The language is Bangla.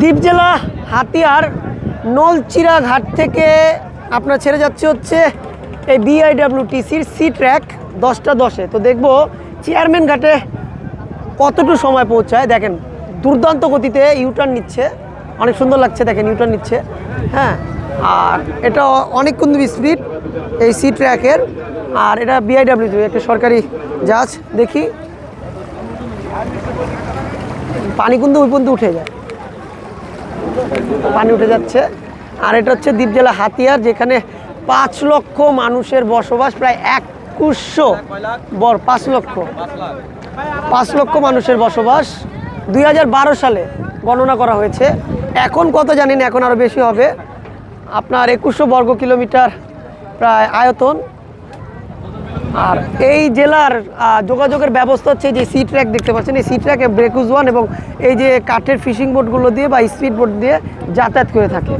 দ্বীপ জেলা হাতিয়ার নলচিরা ঘাট থেকে আপনার ছেড়ে যাচ্ছে হচ্ছে এই বিআইডাব্লিউটিসির সি ট্র্যাক দশটা দশে। তো দেখব চেয়ারম্যান ঘাটে কতটুকু সময় পৌঁছায়। দেখেন, দুর্দান্ত গতিতে ইউটার্ন নিচ্ছে। অনেক সুন্দর লাগছে, দেখেন ইউটার্ন নিচ্ছে। হ্যাঁ আর এটা অনেক কিন্তু স্পিড এই সি ট্র্যাকের আর এটা বিআইডাব্লিউ একটা সরকারি জাহাজ, দেখি। পানি কিন্তু ওই পর্যন্ত উঠে যায়। পানি উঠে যাচ্ছে। আর এটা হচ্ছে দ্বীপ জেলা হাতিয়ার, যেখানে পাঁচ লক্ষ মানুষের বসবাস, প্রায় একুশশো বর, পাঁচ লক্ষ। পাঁচ লক্ষ মানুষের বসবাস। দুই হাজার বারো সালে গণনা করা হয়েছে। এখন কত জানি না, এখন আরও বেশি হবে। আপনার একুশশো বর্গ কিলোমিটার প্রায় আয়তন। আর এই জেলার যোগাযোগের ব্যবস্থা হচ্ছে যে সি ট্র্যাক দেখতে পাচ্ছেন। এই সি ট্র্যাকে ব্রেকুজ ওয়ান এবং এই যে কাঠের ফিশিং বোটগুলো দিয়ে বা স্পিড বোট দিয়ে যাতায়াত করে থাকে।